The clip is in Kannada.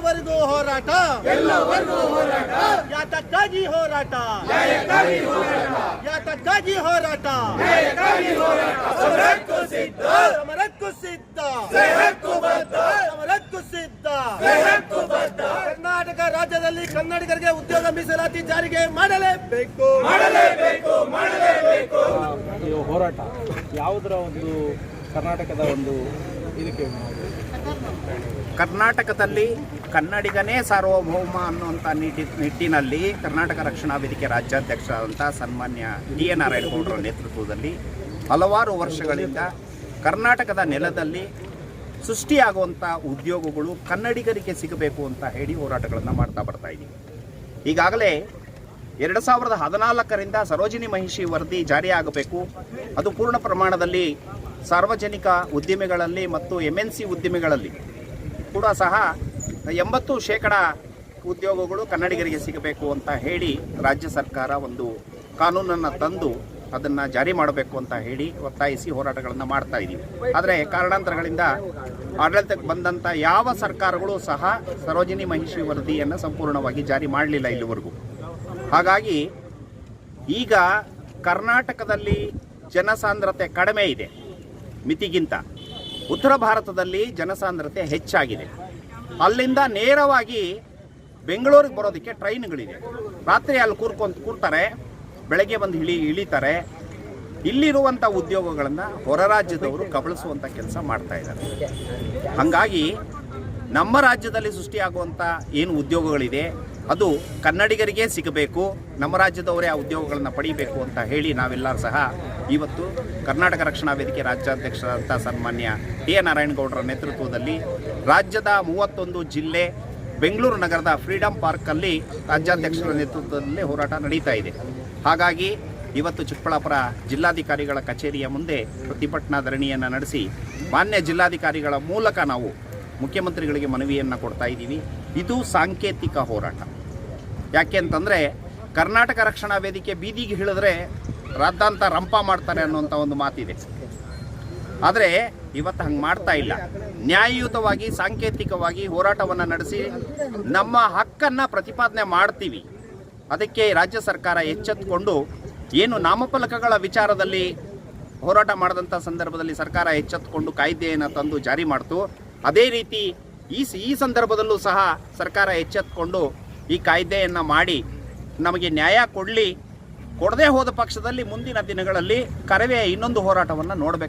ಎಲ್ಲವರೆಗೂ ಹೋರಾಟ. ಯಾತಕ್ಕಾಗಿ ಹೋರಾಟ. ಯಾತಕ್ಕಾಗಿ ಹೋರಾಟ. ಸಮರಕ್ಕೂ ಸಿದ್ಧ. ಸಮರಕ್ಕೂ ಸಿದ್ಧ. ಕರ್ನಾಟಕ ರಾಜ್ಯದಲ್ಲಿ ಕನ್ನಡಿಗರಿಗೆ ಉದ್ಯೋಗ ಮೀಸಲಾತಿ ಜಾರಿಗೆ ಮಾಡಲೇಬೇಕು. ಈ ಹೋರಾಟ ಯಾವುದರ ಒಂದು ಕರ್ನಾಟಕದ ಒಂದು ಕರ್ನಾಟಕದಲ್ಲಿ ಕನ್ನಡಿಗನೇ ಸಾರ್ವಭೌಮ ಅನ್ನುವಂಥ ನಿಟ್ಟಿ ನಿಟ್ಟಿನಲ್ಲಿ ಕರ್ನಾಟಕ ರಕ್ಷಣಾ ವೇದಿಕೆ ರಾಜ್ಯಾಧ್ಯಕ್ಷರಾದಂಥ ಸನ್ಮಾನ್ಯ ಡಿ ಎ ನಾರಾಯಣಗೌಡರ ನೇತೃತ್ವದಲ್ಲಿ ಹಲವಾರು ವರ್ಷಗಳಿಂದ ಕರ್ನಾಟಕದ ನೆಲದಲ್ಲಿ ಸೃಷ್ಟಿಯಾಗುವಂಥ ಉದ್ಯೋಗಗಳು ಕನ್ನಡಿಗರಿಗೆ ಸಿಗಬೇಕು ಅಂತ ಹೇಳಿ ಹೋರಾಟಗಳನ್ನು ಮಾಡ್ತಾ ಬರ್ತಾ ಇದ್ದೀವಿ. ಈಗಾಗಲೇ ಎರಡು ಸಾವಿರದ ಹದಿನಾಲ್ಕರಿಂದ ಸರೋಜಿನಿ ಮಹಿಷಿ ವರದಿ ಜಾರಿಯಾಗಬೇಕು. ಅದು ಪೂರ್ಣ ಪ್ರಮಾಣದಲ್ಲಿ ಸಾರ್ವಜನಿಕ ಉದ್ದಿಮೆಗಳಲ್ಲಿ ಮತ್ತು ಎಂ ಎನ್ ಸಿ ಉದ್ದಿಮೆಗಳಲ್ಲಿ ಕೂಡ ಸಹ ಎಂಬತ್ತು ಶೇಕಡ ಉದ್ಯೋಗಗಳು ಕನ್ನಡಿಗರಿಗೆ ಸಿಗಬೇಕು ಅಂತ ಹೇಳಿ ರಾಜ್ಯ ಸರ್ಕಾರ ಒಂದು ಕಾನೂನನ್ನು ತಂದು ಅದನ್ನು ಜಾರಿ ಮಾಡಬೇಕು ಅಂತ ಹೇಳಿ ಒತ್ತಾಯಿಸಿ ಹೋರಾಟಗಳನ್ನು ಮಾಡ್ತಾ ಇದ್ದೀವಿ. ಆದರೆ ಕಾರಣಾಂತರಗಳಿಂದ ಆಡಳಿತಕ್ಕೆ ಬಂದಂಥ ಯಾವ ಸರ್ಕಾರಗಳು ಸಹ ಸರೋಜಿನಿ ಮಹಿಷಿ ವರದಿಯನ್ನು ಸಂಪೂರ್ಣವಾಗಿ ಜಾರಿ ಮಾಡಲಿಲ್ಲ ಇಲ್ಲಿವರೆಗೂ. ಹಾಗಾಗಿ ಈಗ ಕರ್ನಾಟಕದಲ್ಲಿ ಜನಸಾಂದ್ರತೆ ಕಡಿಮೆ ಇದೆ. ಮಿತಿಗಿಂತ. ಉತ್ತರ ಭಾರತದಲ್ಲಿ ಜನಸಾಂದ್ರತೆ ಹೆಚ್ಚಾಗಿದೆ. ಅಲ್ಲಿಂದ ನೇರವಾಗಿ ಬೆಂಗಳೂರಿಗೆ ಬರೋದಕ್ಕೆ ಟ್ರೈನ್ಗಳಿದೆ. ರಾತ್ರಿ ಅಲ್ಲಿ ಕೂರ್ಕೊಂತ, ಕೂರ್ತಾರೆ, ಬೆಳಗ್ಗೆ ಬಂದು ಇಳಿ, ಇಳಿತಾರೆ. ಇಲ್ಲಿರುವಂಥ ಉದ್ಯೋಗಗಳನ್ನು ಹೊರ ರಾಜ್ಯದವರು ಕಬಳಿಸುವಂಥ ಕೆಲಸ ಮಾಡ್ತಾ ಇದ್ದಾರೆ. ಹಾಗಾಗಿ ನಮ್ಮ ರಾಜ್ಯದಲ್ಲಿ ಸೃಷ್ಟಿಯಾಗುವಂಥ ಏನು ಉದ್ಯೋಗಗಳಿದೆ ಅದು ಕನ್ನಡಿಗರಿಗೆ ಸಿಗಬೇಕು, ನಮ್ಮ ರಾಜ್ಯದವರೇ ಆ ಉದ್ಯೋಗಗಳನ್ನು ಪಡೀಬೇಕು ಅಂತ ಹೇಳಿ ನಾವೆಲ್ಲರೂ ಸಹ ಇವತ್ತು ಕರ್ನಾಟಕ ರಕ್ಷಣಾ ವೇದಿಕೆ ರಾಜ್ಯಾಧ್ಯಕ್ಷರಾದಂಥ ಸನ್ಮಾನ್ಯ ಟಿ ಎ ನಾರಾಯಣಗೌಡರ ನೇತೃತ್ವದಲ್ಲಿ ರಾಜ್ಯದ ಮೂವತ್ತೊಂದು ಜಿಲ್ಲೆ ಬೆಂಗಳೂರು ನಗರದ ಫ್ರೀಡಂ ಪಾರ್ಕಲ್ಲಿ ರಾಜ್ಯಾಧ್ಯಕ್ಷರ ನೇತೃತ್ವದಲ್ಲಿ ಹೋರಾಟ ನಡೀತಾ ಇದೆ. ಹಾಗಾಗಿ ಇವತ್ತು ಚಿಕ್ಕಬಳ್ಳಾಪುರ ಜಿಲ್ಲಾಧಿಕಾರಿಗಳ ಕಚೇರಿಯ ಮುಂದೆ ಪ್ರತಿಭಟನಾ ಧರಣಿಯನ್ನು ನಡೆಸಿ ಮಾನ್ಯ ಜಿಲ್ಲಾಧಿಕಾರಿಗಳ ಮೂಲಕ ನಾವು ಮುಖ್ಯಮಂತ್ರಿಗಳಿಗೆ ಮನವಿಯನ್ನು ಕೊಡ್ತಾ ಇದ್ದೀವಿ. ಇದು ಸಾಂಕೇತಿಕ ಹೋರಾಟ. ಯಾಕೆ ಅಂತಂದರೆ ಕರ್ನಾಟಕ ರಕ್ಷಣಾ ವೇದಿಕೆ ಬೀದಿಗೆ ಹೇಳಿದ್ರೆ ರಾದ್ದಾಂತ ರಂಪ ಮಾಡ್ತಾರೆ ಅನ್ನುವಂಥ ಒಂದು ಮಾತಿದೆ. ಆದರೆ ಇವತ್ತು ಹಂಗೆ ಮಾಡ್ತಾ ಇಲ್ಲ. ನ್ಯಾಯಯುತವಾಗಿ, ಸಾಂಕೇತಿಕವಾಗಿ ಹೋರಾಟವನ್ನು ನಡೆಸಿ ನಮ್ಮ ಹಕ್ಕನ್ನು ಪ್ರತಿಪಾದನೆ ಮಾಡ್ತೀವಿ. ಅದಕ್ಕೆ ರಾಜ್ಯ ಸರ್ಕಾರ ಎಚ್ಚೆತ್ತುಕೊಂಡು ಏನು ನಾಮಫಲಕಗಳ ವಿಚಾರದಲ್ಲಿ ಹೋರಾಟ ಮಾಡಿದಂಥ ಸಂದರ್ಭದಲ್ಲಿ ಸರ್ಕಾರ ಎಚ್ಚೆತ್ತುಕೊಂಡು ಕಾಯ್ದೆಯನ್ನು ತಂದು ಜಾರಿ ಮಾಡ್ತು. ಅದೇ ರೀತಿ ಈ ಈ ಸಂದರ್ಭದಲ್ಲೂ ಸಹ ಸರ್ಕಾರ ಎಚ್ಚೆತ್ತುಕೊಂಡು ಈ ಕಾಯ್ದೆಯನ್ನು ಮಾಡಿ ನಮಗೆ ನ್ಯಾಯ ಕೊಡಲಿ, ಕೊಡದೇ ಹೋದ ಪಕ್ಷದಲ್ಲಿ ಮುಂದಿನ ದಿನಗಳಲ್ಲಿ ಕರವೇ ಇನ್ನೊಂದು ಹೋರಾಟವನ್ನು ನೋಡಬೇಕು